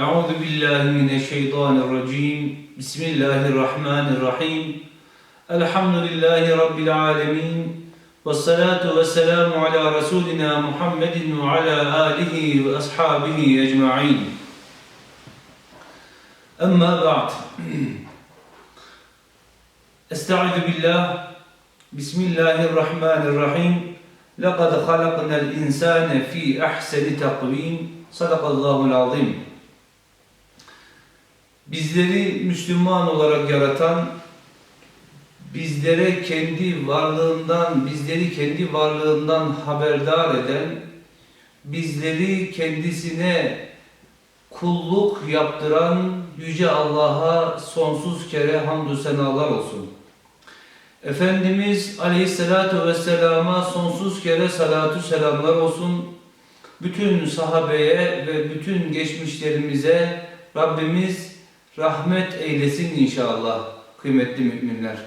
أعوذ بالله من الشيطان الرجيم بسم الله الرحمن الرحيم الحمد لله رب العالمين والصلاة والسلام على رسولنا محمد وعلى آله وأصحابه أجمعين أما بعد استعذ بالله بسم الله الرحمن الرحيم لقد خلقنا Bizleri Müslüman olarak yaratan, bizlere kendi varlığından, bizleri kendi varlığından haberdar eden, bizleri kendisine kulluk yaptıran Yüce Allah'a sonsuz kere hamdü senalar olsun. Efendimiz Aleyhisselatü Vesselam'a sonsuz kere salatü selamlar olsun. Bütün sahabeye ve bütün geçmişlerimize Rabbimiz rahmet eylesin inşallah kıymetli müminler.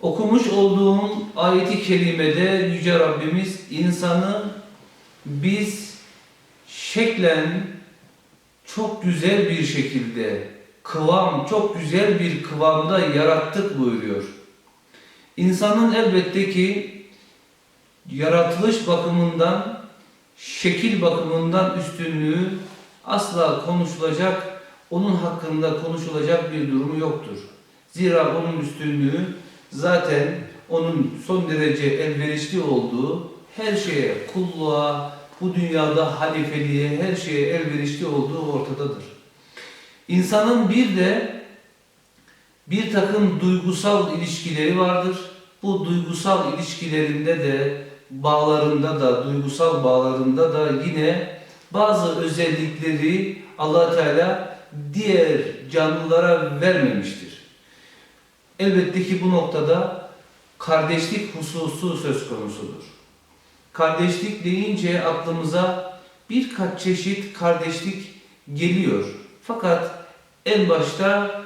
Okumuş olduğum ayeti kerimede Yüce Rabbimiz insanı biz şeklen çok güzel bir şekilde kıvam, çok güzel bir kıvamda yarattık buyuruyor. İnsanın elbette ki yaratılış bakımından, şekil bakımından üstünlüğü asla konuşulacak, onun hakkında konuşulacak bir durumu yoktur. Zira onun üstünlüğü zaten onun son derece elverişli olduğu her şeye, kulluğa, bu dünyada halifeliğe, her şeye elverişli olduğu ortadadır. İnsanın bir de bir takım duygusal ilişkileri vardır. Bu duygusal ilişkilerinde de, bağlarında da, duygusal bağlarında da yine bazı özellikleri allah Teala diğer canlılara vermemiştir. Elbette ki bu noktada kardeşlik hususu söz konusudur. Kardeşlik deyince aklımıza birkaç çeşit kardeşlik geliyor. Fakat en başta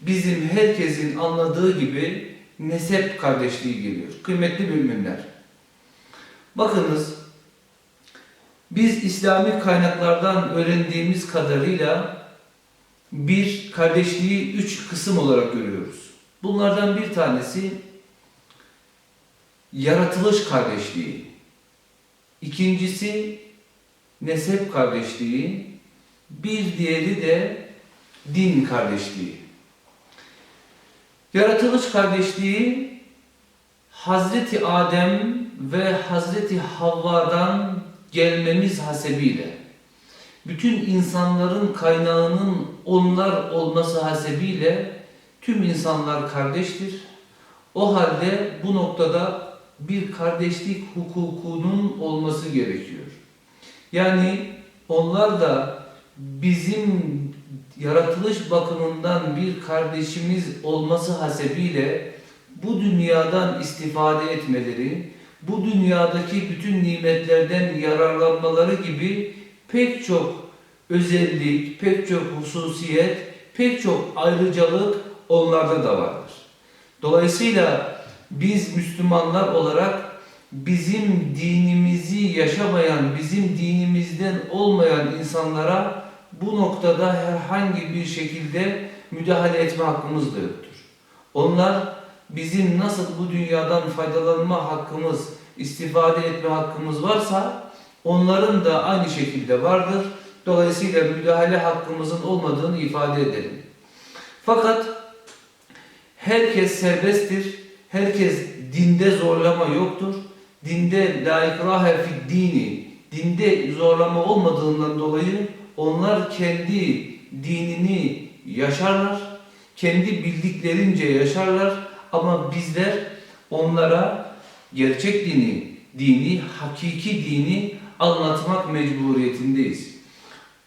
bizim herkesin anladığı gibi nesep kardeşliği geliyor. Kıymetli müminler. Bakınız biz İslami kaynaklardan öğrendiğimiz kadarıyla bir kardeşliği üç kısım olarak görüyoruz. Bunlardan bir tanesi yaratılış kardeşliği. İkincisi nesep kardeşliği. Bir diğeri de din kardeşliği. Yaratılış kardeşliği Hazreti Adem ve Hazreti Havva'dan gelmemiz hasebiyle bütün insanların kaynağının onlar olması hasebiyle tüm insanlar kardeştir. O halde bu noktada bir kardeşlik hukukunun olması gerekiyor. Yani onlar da bizim yaratılış bakımından bir kardeşimiz olması hasebiyle bu dünyadan istifade etmeleri, bu dünyadaki bütün nimetlerden yararlanmaları gibi pek çok özellik, pek çok hususiyet, pek çok ayrıcalık onlarda da vardır. Dolayısıyla biz Müslümanlar olarak bizim dinimizi yaşamayan, bizim dinimizden olmayan insanlara bu noktada herhangi bir şekilde müdahale etme hakkımız da yoktur. Onlar bizim nasıl bu dünyadan faydalanma hakkımız, istifade etme hakkımız varsa onların da aynı şekilde vardır. Dolayısıyla müdahale hakkımızın olmadığını ifade edelim. Fakat herkes serbesttir. Herkes dinde zorlama yoktur. Dinde la ikrahe dini. Dinde zorlama olmadığından dolayı onlar kendi dinini yaşarlar. Kendi bildiklerince yaşarlar. Ama bizler onlara gerçek dini, dini, hakiki dini anlatmak mecburiyetindeyiz.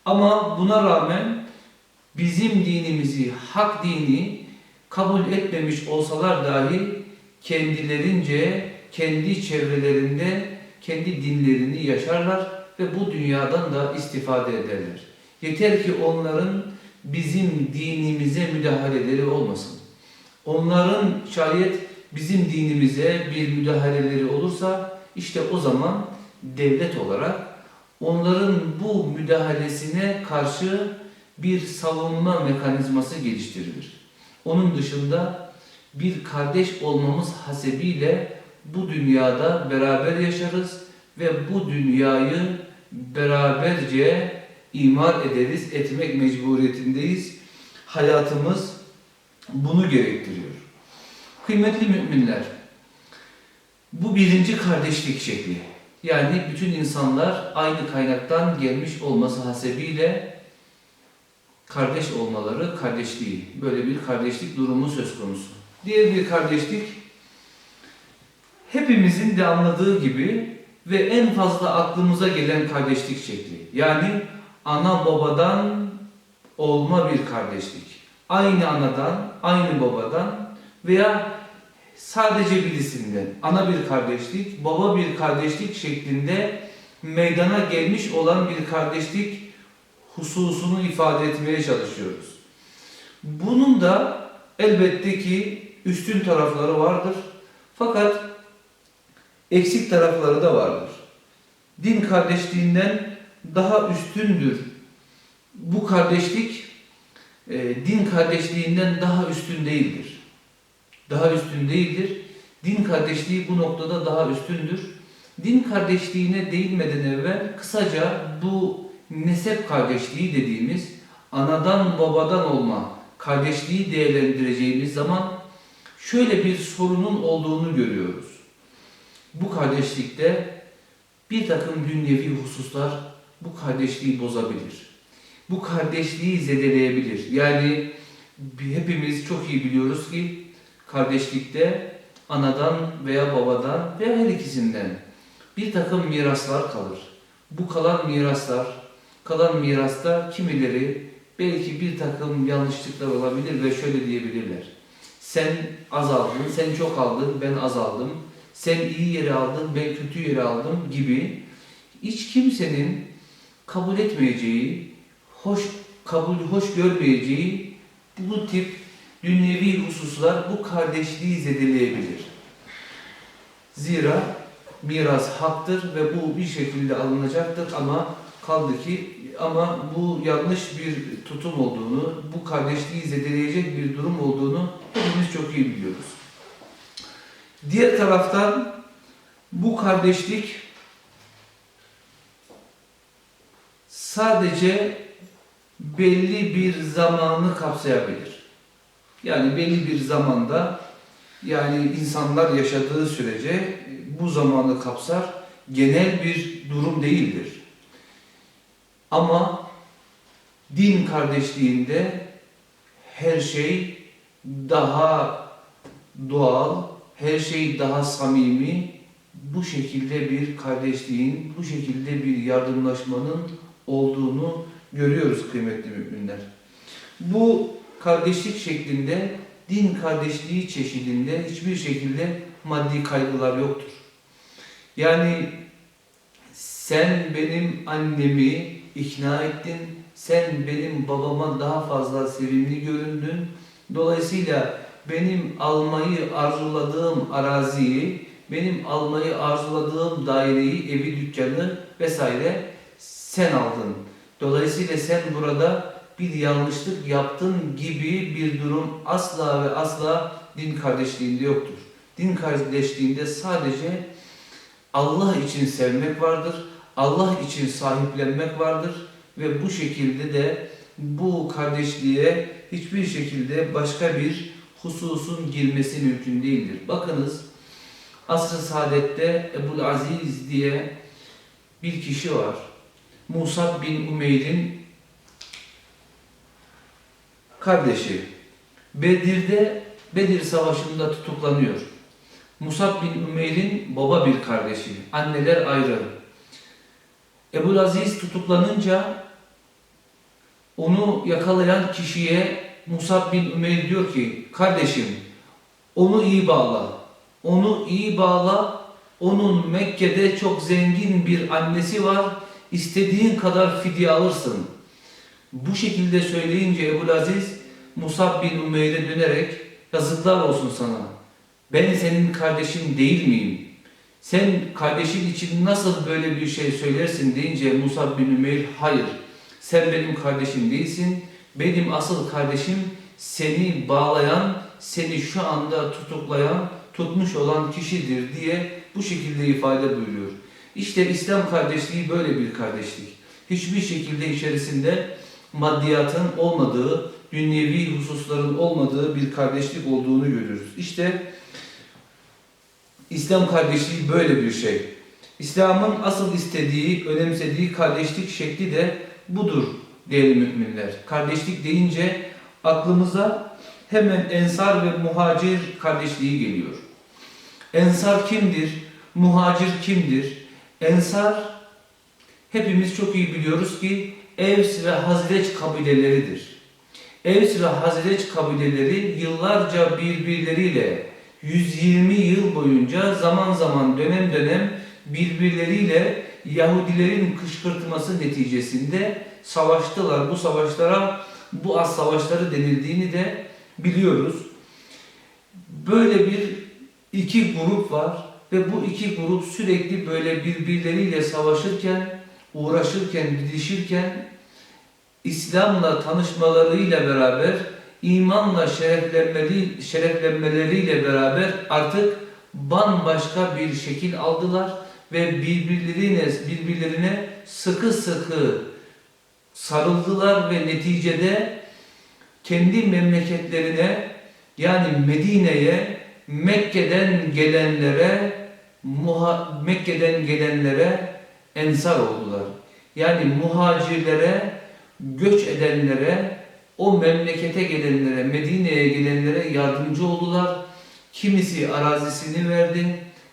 Ama buna rağmen bizim dinimizi, hak dini kabul etmemiş olsalar dahi kendilerince, kendi çevrelerinde kendi dinlerini yaşarlar ve bu dünyadan da istifade ederler. Yeter ki onların bizim dinimize müdahaleleri olmasın. Onların şayet bizim dinimize bir müdahaleleri olursa işte o zaman devlet olarak onların bu müdahalesine karşı bir savunma mekanizması geliştirilir. Onun dışında bir kardeş olmamız hasebiyle bu dünyada beraber yaşarız ve bu dünyayı beraberce imar ederiz, etmek mecburiyetindeyiz. Hayatımız bunu gerektiriyor. Kıymetli müminler, bu birinci kardeşlik şekli. Yani bütün insanlar aynı kaynaktan gelmiş olması hasebiyle kardeş olmaları, kardeşliği, böyle bir kardeşlik durumu söz konusu. Diğer bir kardeşlik, hepimizin de anladığı gibi ve en fazla aklımıza gelen kardeşlik şekli. Yani ana babadan olma bir kardeşlik. Aynı anadan, aynı babadan veya sadece birisinden ana bir kardeşlik, baba bir kardeşlik şeklinde meydana gelmiş olan bir kardeşlik hususunu ifade etmeye çalışıyoruz. Bunun da elbette ki üstün tarafları vardır. Fakat eksik tarafları da vardır. Din kardeşliğinden daha üstündür. Bu kardeşlik e, din kardeşliğinden daha üstün değildir. Daha üstün değildir. Din kardeşliği bu noktada daha üstündür. Din kardeşliğine değinmeden evvel kısaca bu nesep kardeşliği dediğimiz anadan babadan olma kardeşliği değerlendireceğimiz zaman şöyle bir sorunun olduğunu görüyoruz. Bu kardeşlikte bir takım dünyevi hususlar bu kardeşliği bozabilir. Bu kardeşliği zedeleyebilir. Yani hepimiz çok iyi biliyoruz ki kardeşlikte anadan veya babadan veya her ikisinden bir takım miraslar kalır. Bu kalan miraslar, kalan mirasta kimileri belki bir takım yanlışlıklar olabilir ve şöyle diyebilirler. Sen az aldın, sen çok aldın, ben az aldım. Sen iyi yere aldın, ben kötü yere aldım gibi hiç kimsenin kabul etmeyeceği, hoş kabul hoş görmeyeceği bu tip dünyevi hususlar bu kardeşliği zedeleyebilir. Zira miras haktır ve bu bir şekilde alınacaktır ama kaldı ki ama bu yanlış bir tutum olduğunu, bu kardeşliği zedeleyecek bir durum olduğunu hepimiz çok iyi biliyoruz. Diğer taraftan bu kardeşlik sadece belli bir zamanı kapsayabilir. Yani belli bir zamanda yani insanlar yaşadığı sürece bu zamanı kapsar genel bir durum değildir. Ama din kardeşliğinde her şey daha doğal, her şey daha samimi, bu şekilde bir kardeşliğin, bu şekilde bir yardımlaşmanın olduğunu görüyoruz kıymetli müminler. Bu kardeşlik şeklinde din kardeşliği çeşidinde hiçbir şekilde maddi kaygılar yoktur. Yani sen benim annemi ikna ettin, sen benim babama daha fazla sevimli göründün. Dolayısıyla benim almayı arzuladığım araziyi, benim almayı arzuladığım daireyi, evi, dükkanı vesaire sen aldın. Dolayısıyla sen burada bir yanlışlık yaptın gibi bir durum asla ve asla din kardeşliğinde yoktur. Din kardeşliğinde sadece Allah için sevmek vardır, Allah için sahiplenmek vardır ve bu şekilde de bu kardeşliğe hiçbir şekilde başka bir hususun girmesi mümkün değildir. Bakınız Asr-ı Saadet'te Ebul Aziz diye bir kişi var. Musa bin Umeyr'in kardeşi. Bedir'de Bedir Savaşı'nda tutuklanıyor. Musab bin Ümeyr'in baba bir kardeşi. Anneler ayrı. Ebu Aziz tutuklanınca onu yakalayan kişiye Musab bin Ümeyr diyor ki kardeşim onu iyi bağla. Onu iyi bağla. Onun Mekke'de çok zengin bir annesi var. İstediğin kadar fidye alırsın. Bu şekilde söyleyince Ebu Aziz Musab bin Ümeyr'e dönerek yazıklar olsun sana. Ben senin kardeşin değil miyim? Sen kardeşin için nasıl böyle bir şey söylersin deyince Musab bin Ümeyr hayır. Sen benim kardeşim değilsin. Benim asıl kardeşim seni bağlayan, seni şu anda tutuklayan, tutmuş olan kişidir diye bu şekilde ifade buyuruyor. İşte İslam kardeşliği böyle bir kardeşlik. Hiçbir şekilde içerisinde maddiyatın olmadığı, dünyevi hususların olmadığı bir kardeşlik olduğunu görüyoruz. İşte İslam kardeşliği böyle bir şey. İslam'ın asıl istediği, önemsediği kardeşlik şekli de budur değerli müminler. Kardeşlik deyince aklımıza hemen ensar ve muhacir kardeşliği geliyor. Ensar kimdir? Muhacir kimdir? Ensar hepimiz çok iyi biliyoruz ki Evs ve Hazreç kabileleridir. Evs ve Hazreç kabileleri yıllarca birbirleriyle 120 yıl boyunca zaman zaman dönem dönem birbirleriyle Yahudilerin kışkırtması neticesinde savaştılar. Bu savaşlara bu az savaşları denildiğini de biliyoruz. Böyle bir iki grup var ve bu iki grup sürekli böyle birbirleriyle savaşırken, uğraşırken, didişirken İslam'la tanışmalarıyla beraber imanla şereflenmeli, şereflenmeleriyle beraber artık bambaşka bir şekil aldılar ve birbirlerine birbirlerine sıkı sıkı sarıldılar ve neticede kendi memleketlerine yani Medine'ye Mekke'den gelenlere Mekke'den gelenlere ensar oldular. Yani muhacirlere, göç edenlere, o memlekete gelenlere, Medine'ye gelenlere yardımcı oldular. Kimisi arazisini verdi,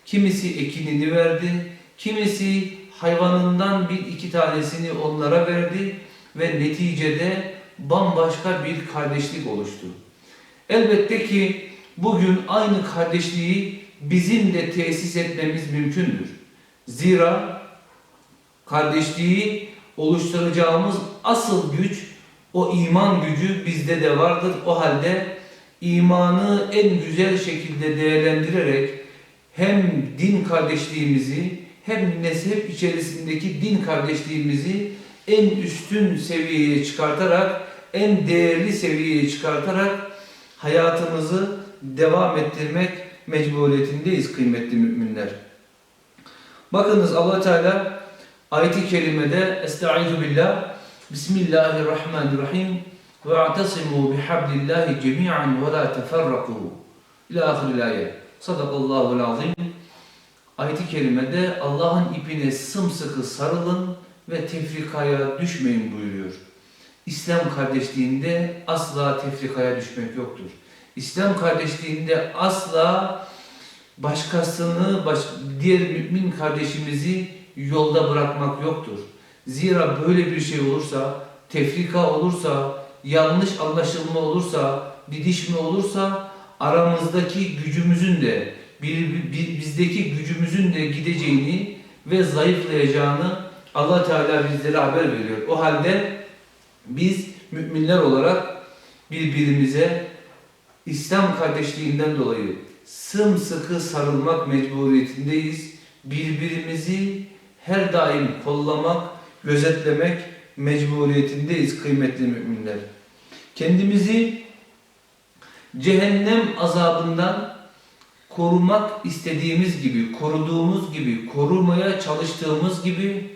kimisi ekinini verdi, kimisi hayvanından bir iki tanesini onlara verdi ve neticede bambaşka bir kardeşlik oluştu. Elbette ki bugün aynı kardeşliği bizim de tesis etmemiz mümkündür. Zira kardeşliği oluşturacağımız asıl güç, o iman gücü bizde de vardır. O halde imanı en güzel şekilde değerlendirerek hem din kardeşliğimizi hem mezhep içerisindeki din kardeşliğimizi en üstün seviyeye çıkartarak, en değerli seviyeye çıkartarak hayatımızı devam ettirmek mecburiyetindeyiz kıymetli müminler. Bakınız allah Teala ayet-i kerimede Estaizu billah Bismillahirrahmanirrahim ve a'tasimu bihablillahi cemi'an ve la teferraku ila ahiril ayet. Sadakallahul azim. Ayet-i kerimede Allah'ın ipine sımsıkı sarılın ve tefrikaya düşmeyin buyuruyor. İslam kardeşliğinde asla tefrikaya düşmek yoktur. İslam kardeşliğinde asla başkasını, baş, diğer mümin kardeşimizi yolda bırakmak yoktur. Zira böyle bir şey olursa, tefrika olursa, yanlış anlaşılma olursa, didişme olursa aramızdaki gücümüzün de bir, bir, bizdeki gücümüzün de gideceğini ve zayıflayacağını Allah Teala bizlere haber veriyor. O halde biz müminler olarak birbirimize İslam kardeşliğinden dolayı sımsıkı sarılmak mecburiyetindeyiz. Birbirimizi her daim kollamak, gözetlemek mecburiyetindeyiz kıymetli müminler. Kendimizi cehennem azabından korumak istediğimiz gibi, koruduğumuz gibi, korumaya çalıştığımız gibi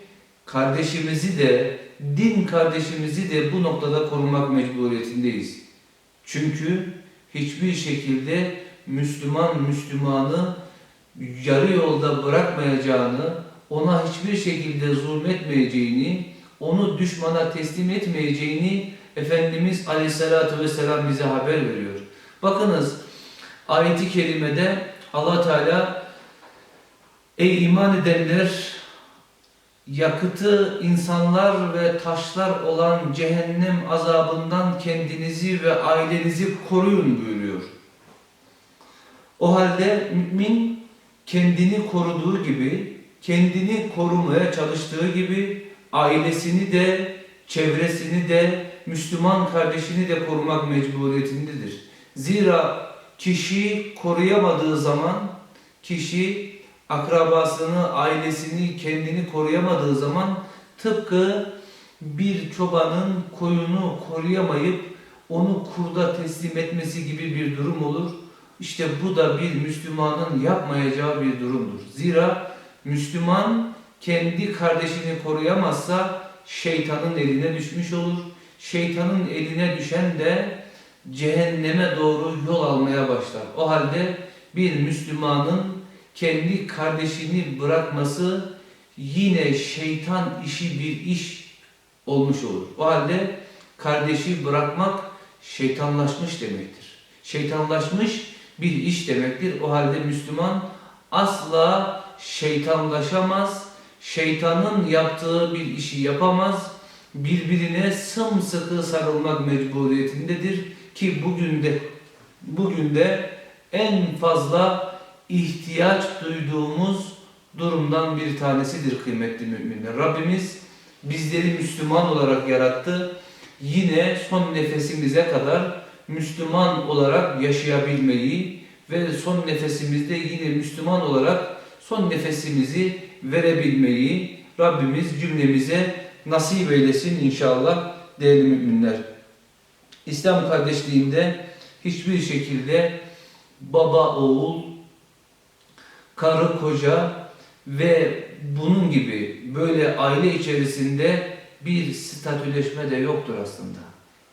kardeşimizi de, din kardeşimizi de bu noktada korumak mecburiyetindeyiz. Çünkü hiçbir şekilde Müslüman Müslümanı yarı yolda bırakmayacağını, ona hiçbir şekilde zulmetmeyeceğini, onu düşmana teslim etmeyeceğini Efendimiz Aleyhisselatü Vesselam bize haber veriyor. Bakınız ayeti kerimede Allah Teala ey iman edenler yakıtı insanlar ve taşlar olan cehennem azabından kendinizi ve ailenizi koruyun buyuruyor. O halde mümin kendini koruduğu gibi, kendini korumaya çalıştığı gibi ailesini de, çevresini de, Müslüman kardeşini de korumak mecburiyetindedir. Zira kişi koruyamadığı zaman, kişi akrabasını, ailesini, kendini koruyamadığı zaman tıpkı bir çobanın koyunu koruyamayıp onu kurda teslim etmesi gibi bir durum olur. İşte bu da bir Müslümanın yapmayacağı bir durumdur. Zira Müslüman kendi kardeşini koruyamazsa şeytanın eline düşmüş olur. Şeytanın eline düşen de cehenneme doğru yol almaya başlar. O halde bir Müslümanın kendi kardeşini bırakması yine şeytan işi bir iş olmuş olur. O halde kardeşi bırakmak şeytanlaşmış demektir. Şeytanlaşmış bir iş demektir. O halde Müslüman asla şeytanlaşamaz, şeytanın yaptığı bir işi yapamaz, birbirine sımsıkı sarılmak mecburiyetindedir ki bugün de bugün de en fazla ihtiyaç duyduğumuz durumdan bir tanesidir kıymetli müminler. Rabbimiz bizleri Müslüman olarak yarattı. Yine son nefesimize kadar Müslüman olarak yaşayabilmeyi ve son nefesimizde yine Müslüman olarak son nefesimizi verebilmeyi Rabbimiz cümlemize nasip eylesin inşallah değerli müminler. İslam kardeşliğinde hiçbir şekilde baba oğul, karı koca ve bunun gibi böyle aile içerisinde bir statüleşme de yoktur aslında.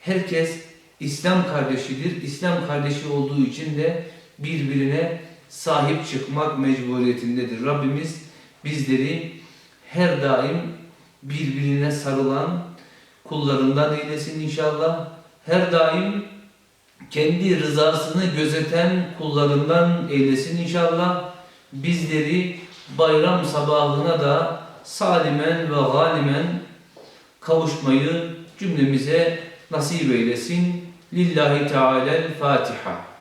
Herkes İslam kardeşidir. İslam kardeşi olduğu için de birbirine sahip çıkmak mecburiyetindedir. Rabbimiz bizleri her daim birbirine sarılan kullarından eylesin inşallah. Her daim kendi rızasını gözeten kullarından eylesin inşallah. Bizleri bayram sabahına da salimen ve galimen kavuşmayı cümlemize nasip eylesin. Lillahi Teala Fatiha.